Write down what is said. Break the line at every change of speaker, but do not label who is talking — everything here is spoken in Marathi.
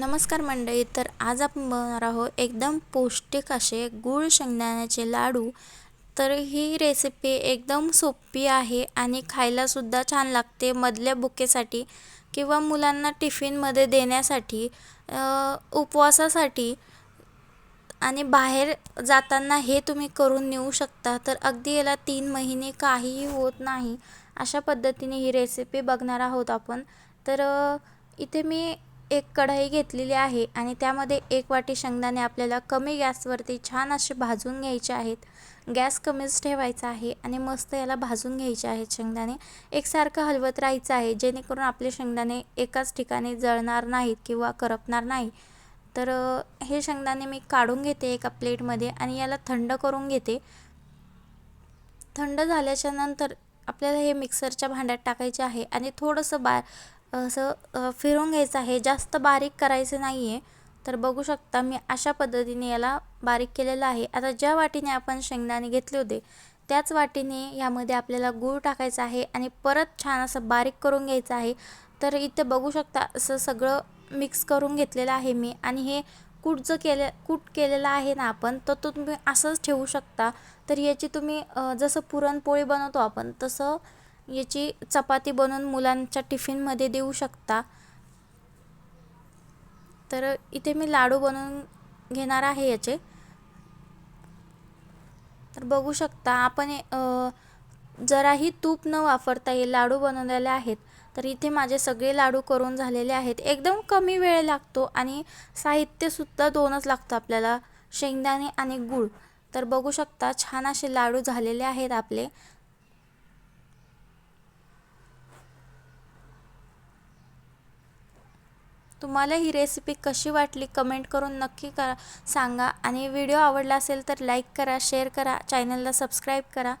नमस्कार मंडळी तर आज आपण बनवणार आहोत एकदम पौष्टिक असे गूळ शेंगदाण्याचे लाडू. तर ही रेसिपी एकदम सोपी आहे आणि खायलासुद्धा छान लागते मधल्या बुकेसाठी किंवा मुलांना टिफिनमध्ये देण्यासाठी उपवासासाठी. आणि बाहेर जाताना हे तुम्ही करून नेऊ शकता तर अगदी याला तीन महिने काहीही होत नाही. अशा पद्धतीने ही रेसिपी बघणार आहोत आपण. तर इथे मी एक कढई घेतलेली आहे आणि त्यामध्ये एक वाटी शेंगदाणे आपल्याला कमी गॅसवरती छान असे भाजून घ्यायचे आहेत. गॅस कमीच ठेवायचा आहे आणि मस्त याला भाजून घ्यायचे आहेत शेंगदाणे. एकसारखं हलवत राहायचं आहे जेणेकरून आपले शेंगदाणे एकाच ठिकाणी जळणार नाहीत किंवा करपणार नाही. तर हे शेंगदाणे मी काढून घेते एका प्लेटमध्ये आणि याला थंड करून घेते. थंड झाल्याच्यानंतर आपल्याला हे मिक्सरच्या भांड्यात टाकायचे आहे आणि थोडंसं बा असं फिरवून घ्यायचं आहे. जास्त बारीक करायचं नाही आहे तर बघू शकता मी अशा पद्धतीने याला बारीक केलेलं आहे. आता ज्या वाटीने आपण शेंगदाणे घेतले होते त्याच वाटीने यामध्ये आपल्याला गूळ टाकायचा आहे आणि परत छान असं बारीक करून घ्यायचं आहे. तर इथे बघू शकता असं सगळं मिक्स करून घेतलेलं आहे मी. आणि हे कूट जो केले कूट केलेला आहे ना आपण तर तो तुम्ही असंच ठेवू शकता. तर याची तुम्ही जसं पुरणपोळी बनवतो आपण तसं याची चपाती बनवून मुलांच्या टिफिनमध्ये देऊ शकता. तर इथे मी लाडू बनवून घेणार आहे याचे. तर बघू शकता आपण जराही तूप न वापरता हे लाडू बनवलेले आहेत. तर इथे माझे सगळे लाडू करून झालेले आहेत. एकदम कमी वेळ लागतो आणि साहित्यसुद्धा दोनच लागतं आपल्याला शेंगदाणे आणि गूळ. तर बघू शकता छान असे लाडू झालेले आहेत आपले. तुम्हाला ही रेसिपी कशी वाटली कमेंट करून नक्की करा सांगा. आणि व्हिडिओ आवडला असेल तर लाईक करा शेअर करा. चॅनलला सबस्क्राईब करा.